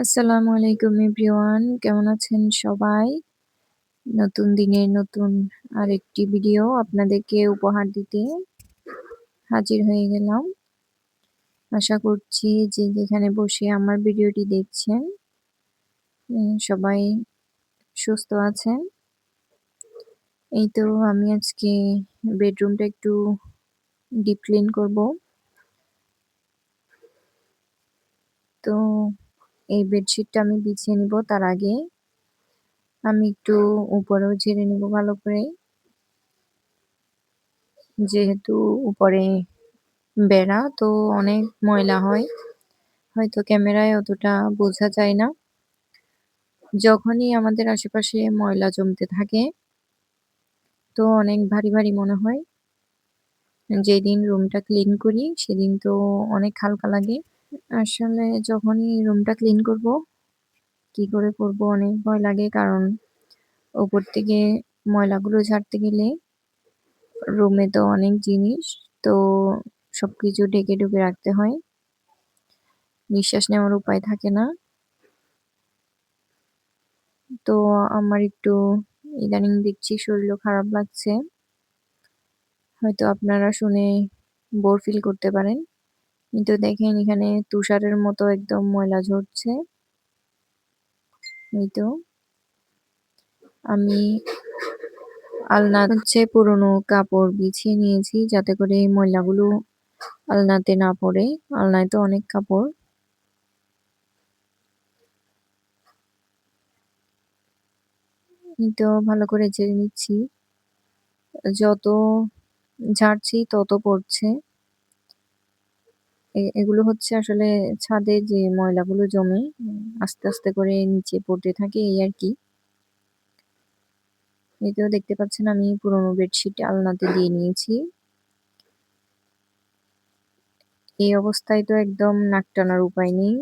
আসসালামু আলাইকুম এভরিওয়ান, কেমন আছেন সবাই? নতুন দিনের নতুন আরেকটি ভিডিও আপনাদেরকে উপহার দিতে হাজির হয়ে গেলাম। আশা করছি যে যেখানে বসে আমার ভিডিওটি দেখছেন সবাই সুস্থ আছেন। এই তো আমি আজকে বেডরুমটা একটু ডিপ ক্লিন করব। তো এই বেডশিটটা আমি বিছিয়ে নিব, তার আগে আমি একটু উপরেও ঝেড়ে নিব ভালো করে। যেহেতু উপরে বেড়া, তো অনেক ময়লা হয়, হয়তো ক্যামেরায় অতটা বোঝা যায় না। যখনই আমাদের আশেপাশে ময়লা জমতে থাকে, তো অনেক ভারী ভারী মনে হয়। যেদিন রুমটা ক্লিন করি, সেদিন তো অনেক হালকা লাগে। আসলে যখনই রুমটা ক্লিন করব, কি করে করব অনেক ভয় লাগে। কারণ উপর থেকে ময়লাগুলো ঝাড়তে গেলে রুমে তো অনেক জিনিস, তো সবকিছু ঢেকে ঢুকে রাখতে হয়। নিঃশ্বাস নেওয়ার উপায় থাকে না। তো আমার একটু ইদানিং দেখছি শরীরও খারাপ লাগছে। হয়তো আপনারা শুনে বোর ফিল করতে পারেন। কিন্তু দেখেন এখানে তুষারের মতো একদম ময়লা ঝরছে। এই তো। আমি আলনা হচ্ছে পুরনো কাপড় বিছিয়ে নিয়েছি যাতে করে এই ময়লাগুলো আলনাতে না পড়ে। আলনায় তো অনেক কাপড়। তো, ভালো করে ঝেড়ে নিচ্ছি। যত ঝাড়ছি তত পড়ছে। এগুলো হচ্ছে আসলে ছাদে যে ময়লাগুলো জমে আস্তে আস্তে করে নিচে পড়তে থাকে এই আর কি। এতেও দেখতে পাচ্ছেন আমি পুরোনো বেডশিট আলনাতে দিয়ে নিয়েছি। এই অবস্থায় তো একদম নাক টানার উপায় নেই।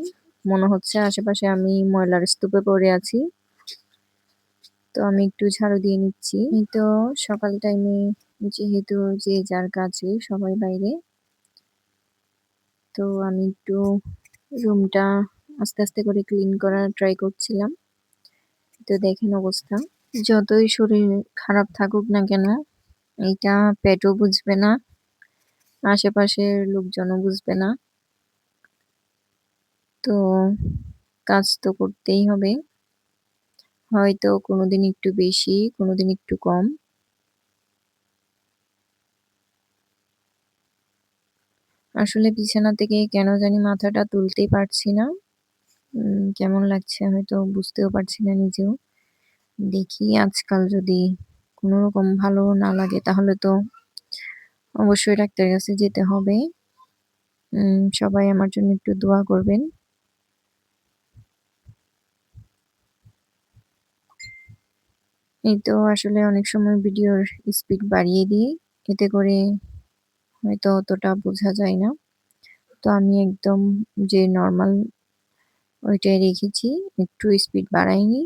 মনে হচ্ছে আশেপাশে আমি ময়লার স্তূপে পড়ে আছি। তো আমি একটু ঝাড়ু দিয়ে নিচ্ছি। তো সকাল টাইমে যেহেতু যে যার কাজে সবাই বাইরে তো আমি একটু রুমটা আস্তে আস্তে করে ক্লিন করার ট্রাই করছিলাম। তো দেখেন অবস্থা। যতই শরীর খারাপ থাকুক না কেন, এইটা পেটও বুঝবে না, আশেপাশের লোকজনও বুঝবে না। তো কাজ তো করতেই হবে। হয়তো কোনোদিন একটু বেশি, কোনোদিন একটু কম। আসলে বিছানা থেকে কেন জানি মাথাটা তুলতেই পারছি না। কেমন লাগছে হয়তো বুঝতেও পারছি না নিজেও। দেখি আজকাল যদি কোনো রকম ভালো না লাগে তাহলে তো অবশ্যই ডাক্তারের কাছে যেতে হবে। সবাই আমার জন্য একটু দোয়া করবেন। এই তো আসলে অনেক সময় ভিডিওর স্পিড বাড়িয়ে দিই। এতে করে হয়তো অতটা বোঝা যায় না। তো আমি একদম যে নর্মাল ওইটাই রেখেছি, একটু স্পিড বাড়াইনি।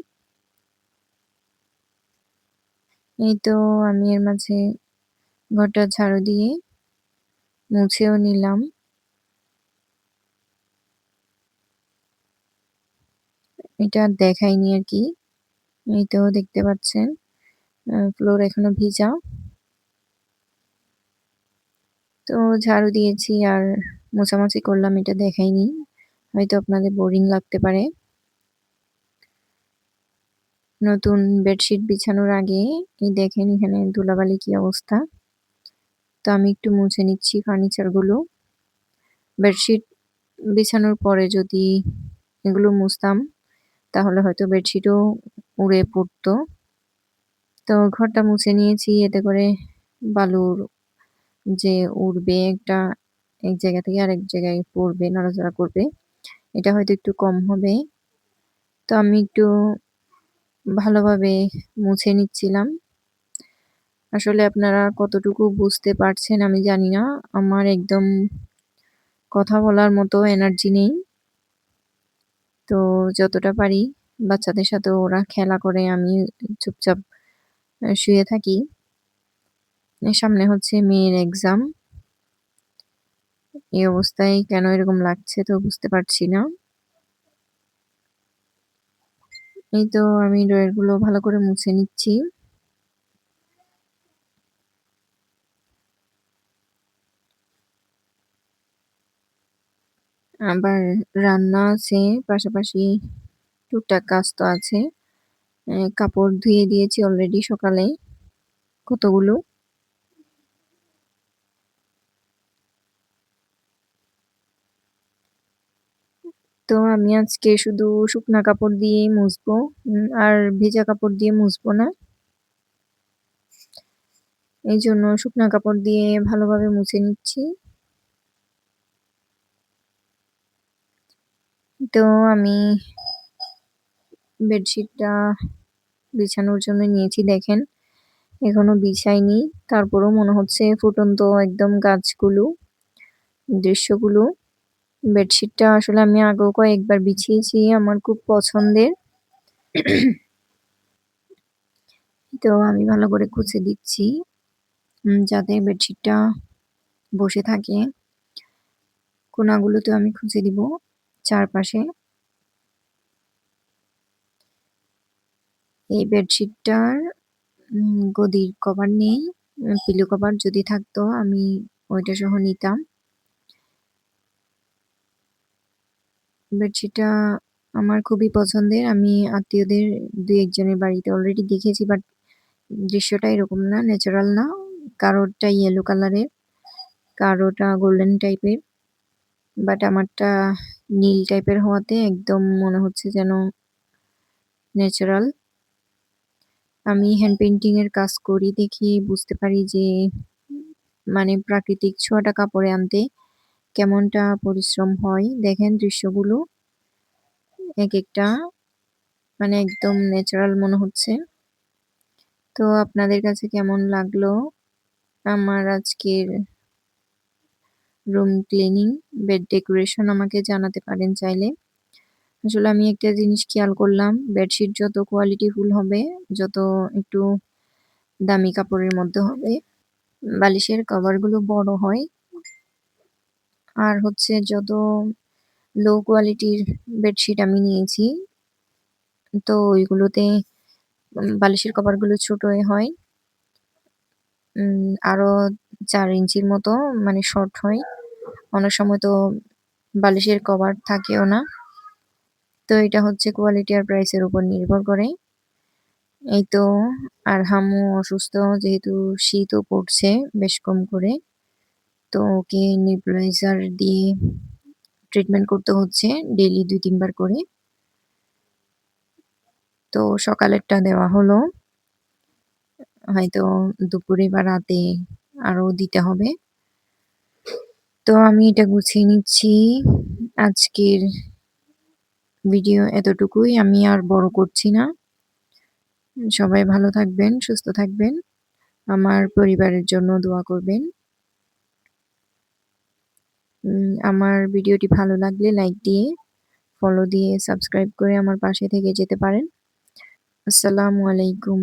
এই তো আমি এর মাঝে ঘরটা ঝাড়ু দিয়ে মুছেও নিলাম। এটা দেখাইনি আর কি। এই তো দেখতে পাচ্ছেন ফ্লোর এখনও ভিজা। তো ঝাড়ু দিয়েছি আর মোছামাছি করলাম, এটা দেখাইনি। হয়তো আপনাদের বোরিং লাগতে পারে। নতুন বেডশিট বিছানোর আগে এই দেখেন এখানে ধুলাবালি কি অবস্থা। তো আমি একটু মুছে নিচ্ছি ফার্নিচারগুলো। বেডশিট বিছানোর পরে যদি এগুলো মুছতাম, তাহলে হয়তো বেডশিটও উড়ে পড়তো। তো ঘরটা মুছে নিয়েছি, এতে করে বালুর যে উড়বে একটা, এক জায়গা থেকে আরেক জায়গায় পড়বে, নড়াচড়া করবে। এটা হয়তো একটু কম হবে। তো আমি একটু ভালোভাবে মুছে নিচ্ছিলাম। আসলে আপনারা কতটুকু বুঝতে পারছেন আমি জানি না। আমার একদম কথা বলার মতো এনার্জি নেই। তো যতটা পারি বাচ্চাদের সাথে ওরা খেলা করে, আমি চুপচাপ শুয়ে থাকি। সামনে হচ্ছে মেয়ের এক্সাম এই অবস্থায় কেন এরকম লাগছে তো বুঝতে পারছি না এই তো আমি ড্রয়ারগুলো ভালো করে মুছে নিচ্ছি। আবার রান্না আছে, পাশাপাশি টুকটাক কাজ তো আছে। কাপড় ধুয়ে দিয়েছি অলরেডি সকালে কতগুলো। তো আমি আজকে শুধু শুকনা কাপড় দিয়েই মুছবো। আর ভেজা কাপড় দিয়ে মুছবো না। এই জন্য শুকনা কাপড় দিয়ে ভালোভাবে মুছে নিচ্ছি। তো আমি বেডশিটটা বিছানোর জন্য নিয়েছি দেখেন। এখনও বিছাইনি। তারপরও মনে হচ্ছে ফুটন্ত একদম গাছগুলো, দৃশ্যগুলো। বেডশিটটা আসলে আমি আগেও কয়েকবার বিছিয়েছি। আমার খুব পছন্দের। তো আমি ভালো করে কুচে দিচ্ছি। যাতে বেডশিটটা বসে থাকে। কোনাগুলোতেও আমি খুঁজে দিব চারপাশে। এই বেডশিটটার, উম, গদির কভার নেই। পিলো কভার যদি থাকতো আমি ওইটা সহ নিতাম। বেডশিটটা আমার খুবই পছন্দের। আমি আত্মীয়দের ২-১ জনের বাড়িতে অলরেডি দেখেছি বাট দৃশ্যটা এরকম না, ন্যাচারাল না। কারোরটা ইয়েলো কালারের, কারোটা গোল্ডেন টাইপের। বাট আমারটা নীল টাইপের হওয়াতে একদম মনে হচ্ছে যেন ন্যাচারাল। আমি হ্যান্ড পেইন্টিং এর কাজ করি দেখি বুঝতে পারি যে মানে প্রাকৃতিক ছোঁয়াটা কাপড়ে আনতে কেমনটা পরিশ্রম হয়। দেখেন দৃশ্যগুলো। এক একটা মানে একদম ন্যাচারাল মনে হচ্ছে। তো আপনাদের কাছে কেমন লাগল আমার আজকের রুম ক্লিনিং, বেড ডেকোরেশন আমাকে জানাতে পারেন চাইলে। আসলে আমি একটা জিনিস খেয়াল করলাম বেডশিট যত কোয়ালিটিফুল হবে, যত একটু দামি কাপড়ের মধ্যে হবে, বালিশের কভারগুলো বড় হয়। আর হচ্ছে যত লো কোয়ালিটির বেডশিট আমি নিয়েছি, তো ওইগুলোতে বালিশের কভারগুলো ছোটই হয়। উম, আরও ৪ ইঞ্চির মতো মানে শর্ট হয়। অনেক সময় তো বালিশের কভার থাকেও না। তো এটা হচ্ছে কোয়ালিটি আর প্রাইসের উপর নির্ভর করে। এই তো, আর হামু অসুস্থ, যেহেতু শীতও পড়ছে বেশ কম করে। তো ওকে নেবুলাইজার দিয়ে ট্রিটমেন্ট করতে হচ্ছে ডেলি দুই তিনবার করে। তো সকালেরটা দেওয়া হলো। হয়তো দুপুরে বা রাতে আরও দিতে হবে। তো আমি এটা গুছিয়ে নিচ্ছি। আজকের ভিডিও এতটুকুই। আমি আর বড় করছি না। সবাই ভালো থাকবেন, সুস্থ থাকবেন। আমার পরিবারের জন্য দোয়া করবেন। আমার ভিডিওটি ভালো লাগলে লাইক দিয়ে, ফলো দিয়ে, সাবস্ক্রাইব করে আমার পাশে থেকে যেতে পারেন। আসসালামু আলাইকুম।